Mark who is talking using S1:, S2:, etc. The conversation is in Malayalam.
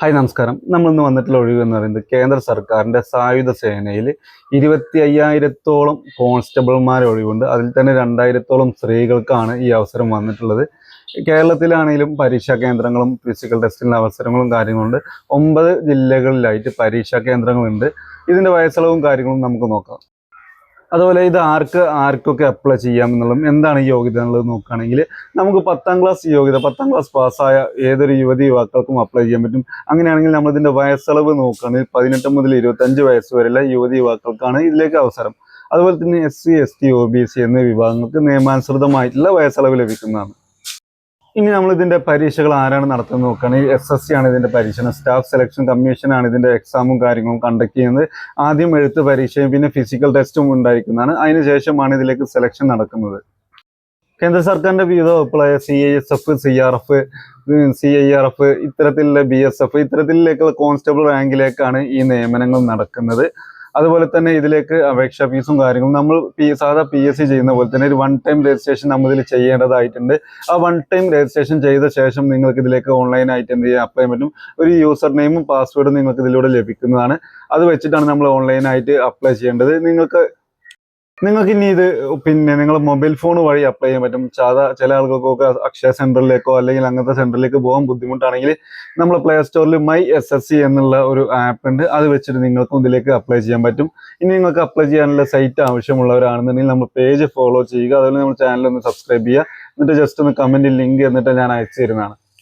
S1: ഹായ് നമസ്കാരം. നമ്മൾ ഇന്ന് വന്നിട്ടുള്ള ഒഴിവ് എന്ന് പറയുന്നത് കേന്ദ്ര സർക്കാരിന്റെ സായുധ സേനയിൽ ഇരുപത്തി അയ്യായിരത്തോളം കോൺസ്റ്റബിൾമാരെ ഒഴിവുണ്ട്. അതിൽ തന്നെ രണ്ടായിരത്തോളം സ്ത്രീകൾക്കാണ് ഈ അവസരം വന്നിട്ടുള്ളത്. കേരളത്തിലാണെങ്കിലും പരീക്ഷാ കേന്ദ്രങ്ങളും ഫിസിക്കൽ ടെസ്റ്റിനുള്ള അവസരങ്ങളും കാര്യങ്ങളുണ്ട്. ഒമ്പത് ജില്ലകളിലായിട്ട് പരീക്ഷാ കേന്ദ്രങ്ങളുണ്ട്. ഇതിന്റെ വയസ്സളവും കാര്യങ്ങളും നമുക്ക് നോക്കാം. അതുപോലെ ഇത് ആർക്ക് ആർക്കൊക്കെ അപ്ലൈ ചെയ്യാം എന്നുള്ളതും എന്താണ് ഈ യോഗ്യത എന്നുള്ളത് നോക്കുകയാണെങ്കിൽ നമുക്ക് പത്താം ക്ലാസ് യോഗ്യത പത്താം ക്ലാസ് പാസ്സായ ഏതൊരു യുവതി യുവാക്കൾക്കും അപ്ലൈ ചെയ്യാൻ പറ്റും. അങ്ങനെയാണെങ്കിൽ നമ്മളിതിന്റെ വയസ്സളവ് നോക്കുകയാണെങ്കിൽ പതിനെട്ട് മുതൽ ഇരുപത്തഞ്ച് വയസ്സ് വരെയുള്ള യുവതി യുവാക്കൾക്കാണ് ഇതിലേക്ക് അവസരം. അതുപോലെ തന്നെ S C S T O B C എന്നീ വിഭാഗങ്ങൾക്ക് നിയമാനുസൃതമായിട്ടുള്ള വയസ്സളവ് ലഭിക്കുന്നതാണ്. ഇനി നമ്മൾ ഇതിന്റെ പരീക്ഷകൾ ആരാണ് നടത്തുന്നത് നോക്കുകയാണെങ്കിൽ എസ് എസ് സി ആണ് ഇതിന്റെ പരീക്ഷണം. സ്റ്റാഫ് സെലക്ഷൻ കമ്മീഷൻ ആണ് ഇതിന്റെ എക്സാമും കാര്യങ്ങളും കണ്ടക്ട് ചെയ്യുന്നത്. ആദ്യം എഴുത്ത് പരീക്ഷയും പിന്നെ ഫിസിക്കൽ ടെസ്റ്റും ഉണ്ടായിരിക്കുന്നതാണ്. അതിനുശേഷമാണ് ഇതിലേക്ക് സെലക്ഷൻ നടക്കുന്നത്. കേന്ദ്ര സർക്കാരിന്റെ വിവിധ വകുപ്പുകളായ C I S F C R F C I R F ഇത്തരത്തിലുള്ള ബി എസ് എഫ് ഇത്തരത്തിലേക്കുള്ള കോൺസ്റ്റബിൾ റാങ്കിലേക്കാണ് ഈ നിയമനങ്ങൾ നടക്കുന്നത്. അതുപോലെ തന്നെ ഇതിലേക്ക് അപേക്ഷാ ഫീസും കാര്യങ്ങളും. നമ്മൾ പി സാധാ പി എസ് സി ചെയ്യുന്ന പോലെ തന്നെ ഒരു വൺ ടൈം രജിസ്ട്രേഷൻ നമ്മൾ ഇതിൽ ചെയ്യേണ്ടതായിട്ടുണ്ട്. ആ വൺ ടൈം രജിസ്ട്രേഷൻ ചെയ്ത ശേഷം നിങ്ങൾക്ക് ഇതിലേക്ക് ഓൺലൈനായിട്ട് എന്ത് ചെയ്യാൻ അപ്ലൈ പറ്റും. ഒരു യൂസർ നെയിമും പാസ്വേഡും നിങ്ങൾക്ക് ഇതിലൂടെ ലഭിക്കുന്നതാണ്. അത് വെച്ചിട്ടാണ് നമ്മൾ ഓൺലൈനായിട്ട് അപ്ലൈ ചെയ്യേണ്ടത്. നിങ്ങൾക്ക് നിങ്ങൾക്ക് ഇനി ഇത് പിന്നെ നിങ്ങൾ മൊബൈൽ ഫോൺ വഴി അപ്ലൈ ചെയ്യാൻ പറ്റും. സാധാ ചില ആളുകൾക്കൊക്കെ അക്ഷയ സെന്ററിലേക്കോ അല്ലെങ്കിൽ അങ്ങനത്തെ സെന്ററിലേക്ക് പോകാൻ ബുദ്ധിമുട്ടാണെങ്കിൽ നമ്മൾ പ്ലേ സ്റ്റോറിൽ മൈ എസ് എസ് സി എന്നുള്ള ഒരു ആപ്പ് ഉണ്ട്. അത് വെച്ചിട്ട് നിങ്ങൾക്കും ഇതിലേക്ക് അപ്ലൈ ചെയ്യാൻ പറ്റും. ഇനി നിങ്ങൾക്ക് അപ്ലൈ ചെയ്യാനുള്ള സൈറ്റ് ആവശ്യമുള്ളവരാണെന്നുണ്ടെങ്കിൽ നമ്മൾ പേജ് ഫോളോ ചെയ്യുക. അതുപോലെ നമ്മൾ ചാനൽ ഒന്ന് സബ്സ്ക്രൈബ് ചെയ്യുക. എന്നിട്ട് ജസ്റ്റ് ഒന്ന് കമന്റ് ലിങ്ക് എന്നിട്ട് ഞാൻ അയച്ചു തരുന്നതാണ്.